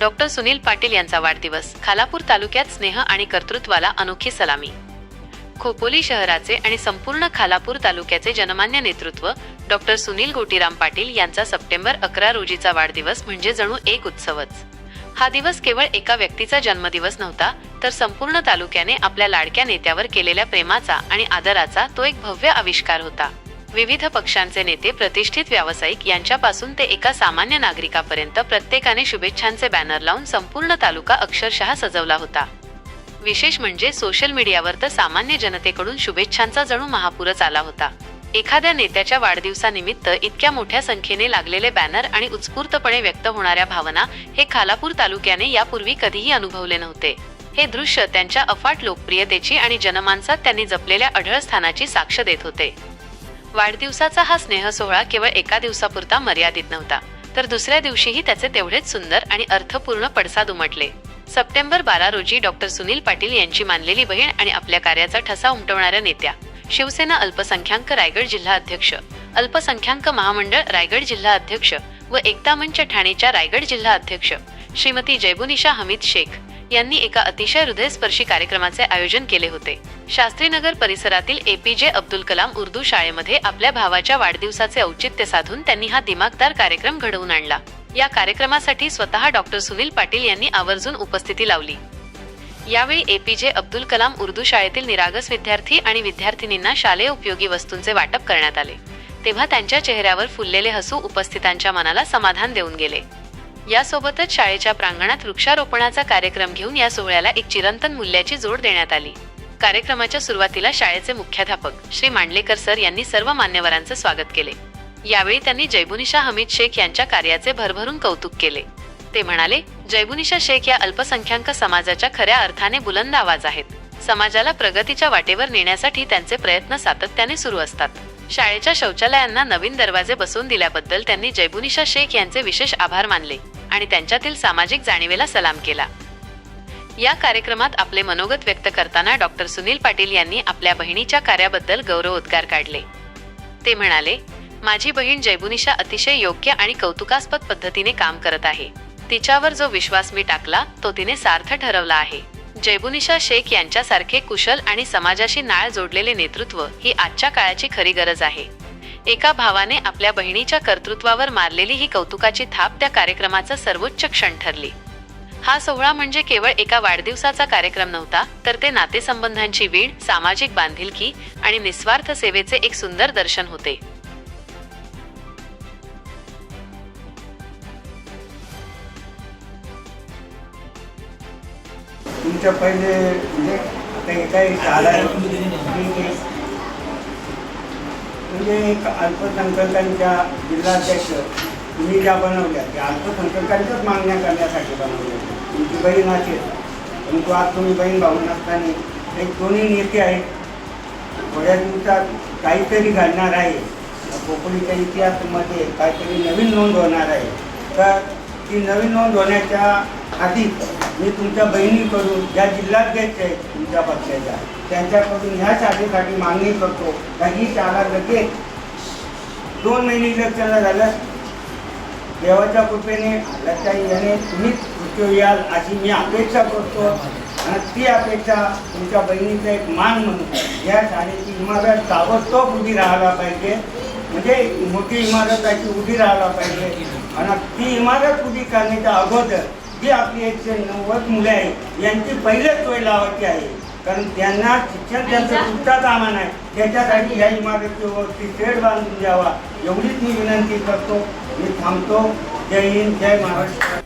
Doctor Sunil Patil यांचा वाढदिवस. खालापूर तालुक्यात स्नेह आणि कर्तृत्वाला अनोखी सलामी. खोपोली शहराचे आणि संपूर्ण खालापूर तालुक्याचे जनमान्य नेतृत्व डॉक्टर सुनील गोटीराम पाटील यांचा सप्टेंबर अकरा रोजीचा वाढदिवस म्हणजे जणू एक उत्सवच. हा दिवस केवळ एका व्यक्तीचा जन्मदिवस नव्हता तर संपूर्ण तालुक्याने आपल्या लाडक्या नेत्यावर केलेल्या प्रेमाचा आणि आदराचा तो एक भव्य आविष्कार होता. विविध पक्षांचे नेते प्रतिष्ठित व्यावसायिक यांच्यापासून ते एका सामान्य नागरिकापर्यंत प्रत्येकाने शुभेच्छांचे बॅनर लावून संपूर्ण तालुका अक्षरशः सजवला होता. विशेष म्हणजे सोशल मीडियावर तर सामान्य जनतेकडून शुभेच्छांचा जणू महापूरच आला होता. एखाद्या नेत्याच्या वाढदिवसानिमित्त इतक्या मोठ्या संख्येने लागलेले बॅनर आणि उत्स्फूर्तपणे व्यक्त होणाऱ्या भावना हे खालापूर तालुक्याने यापूर्वी कधीही अनुभवले नव्हते. हे दृश्य त्यांच्या अफाट लोकप्रियतेची आणि जनमानसात त्यांनी जपलेल्या अढळ स्थानाची साक्ष देत होते. वाढदिवसाचा हा स्नेह सोहळा केवळ एका दिवसापुरता मर्यादित नव्हता तर दुसऱ्या दिवशीही त्याचे तेवढेच सुंदर आणि अर्थपूर्ण पडसाद उमटले. सप्टेंबर बारा रोजी डॉक्टर सुनील पाटील यांची मानलेली बहीण आणि आपल्या कार्याचा ठसा उमटवणाऱ्या नेत्या शिवसेना अल्पसंख्याक रायगड जिल्हा अध्यक्ष अल्पसंख्याक महामंडळ रायगड जिल्हा अध्यक्ष व एकता मंच ठाणेच्या रायगड जिल्हा अध्यक्ष श्रीमती जयबुनिशा हमीद शेख यांनी एका अतिशय हृदयस्पर्शी कार्यक्रमाचे आयोजन केले होते. शास्त्रीनगर परिसरातील एपीजे अब्दुल कलाम उर्दू शाळेमध्ये आपल्या भावाच्या वाढदिवसाचे औचित्य साधून त्यांनी हा दिमागदार कार्यक्रम घडवून आणला. या कार्यक्रमासाठी स्वतः डॉक्टर सुनील पाटील यांनी आवर्जून उपस्थिती लावली. यावेळी एपीजे अब्दुल कलाम उर्दू शाळेतील निरागस विद्यार्थी आणि विद्यार्थिनींना शालेय उपयोगी वस्तूंचे वाटप करण्यात आले. तेव्हा त्यांच्या चेहऱ्यावर फुललेले हसू उपस्थितांच्या मनाला समाधान देऊन गेले. यासोबतच शाळेच्या प्रांगणात वृक्षारोपणाचा कार्यक्रम घेऊन या सोहळ्याला एक चिरंतन मूल्याची जोड देण्यात आली. कार्यक्रमाच्या सुरुवातीला शाळेचे मुख्याध्यापक श्री मांडलेकर सर यांनी सर्व मान्यवरांचे स्वागत केले. यावेळी त्यांनी जयबुनिशा हमीद शेख यांच्या कार्याचे भरभरून कौतुक केले. ते म्हणाले जयबुनिशा शेख या अल्पसंख्याक समाजाच्या खऱ्या अर्थाने बुलंद आवाज आहेत. समाजाला प्रगतीच्या वाटेवर नेण्यासाठी त्यांचे प्रयत्न सातत्याने सुरू असतात. शाळेच्या शौचालयांना नवीन दरवाजे बसवून दिल्याबद्दल त्यांनी जयबुनिशा शेख यांचे विशेष आभार मानले आणि त्यांच्यातील सामाजिक जाणीवेला सलाम केला. या कार्यक्रमात आपले मनोगत व्यक्त करताना डॉक्टर सुनील पाटील यांनी आपल्या बहिणीच्या कार्याबद्दल गौरवोद्गार काढले. ते म्हणाले माझी बहीण जयबुनिशा अतिशय योग्य आणि कौतुकास्पद पद्धतीने काम करत आहे. तिच्यावर जो विश्वास मी टाकला तो तिने सार्थ ठरवला आहे. जयबुनिशा शेख यांच्यासारखे कुशल आणि समाजाशी नाळ जोडलेले नेतृत्व ही आजच्या काळाची खरी गरज आहे. एका भावाने आपल्या बहिणीच्या कर्तृत्वावर मारलेली ही कौतुकाची थाप त्या कार्यक्रमाचा सर्वोच्च क्षण ठरली. हा सोहळा म्हणजे केवळ एका वाढदिवसाचा कार्यक्रम नव्हता तर ते नातेसंबंधांची वीण सामाजिक बांधिलकी आणि निस्वार्थ सेवेचे एक सुंदर दर्शन होते. तुमच्या पहिले म्हणजे काही झालं म्हणजे एक अल्पसंख्याकांच्या जिल्हाध्यक्ष तुम्ही ज्या बनवल्या त्या अल्पसंख्याकांच्याच मागण्या करण्यासाठी बनवल्या. तुमची बहीण असेल परंतु आज तुम्ही बहीण भाऊ नसताना एक दोन्ही नेते आहेत? थोड्या दिवसात काहीतरी घडणार आहे. कोकणीच्या इतिहासामध्ये काहीतरी नवीन नोंद होणार आहे. तर ती नवीन नोंद होण्याच्या आधी मी तुमच्या बहिणीकडून ज्या जिल्हाध्यक्ष आहेत तुमच्या पक्षाच्या त्यांच्याकडून ह्या शाळेसाठी मागणी करतो. का ही शाळा लगेच दोन महिने इलेक्शनला झालं देवाच्या कृपेने लक्षात याने तुम्हीच मृत्यू याल अशी मी अपेक्षा करतो. आणि ती अपेक्षा तुमच्या बहिणीचा एक मान म्हणून या शाळेची इमारत ताबडतोब उभी राहायला पाहिजे. म्हणजे मोठी इमारत अशी उभी राहायला पाहिजे. आणि ती इमारत उभी करण्याच्या अगोदर जी आपली एकशे नव्वद मुले आहेत यांची पहिलेच सोय लावायची आहे. कारण त्यांना शिक्षण त्यांचं सुद्धा कामा नाही. त्याच्यासाठी ह्या इमारतीवरती शेड बांधून द्यावा. एवढीच मी विनंती करतो. मी थांबतो. जय हिंद जय महाराष्ट्र.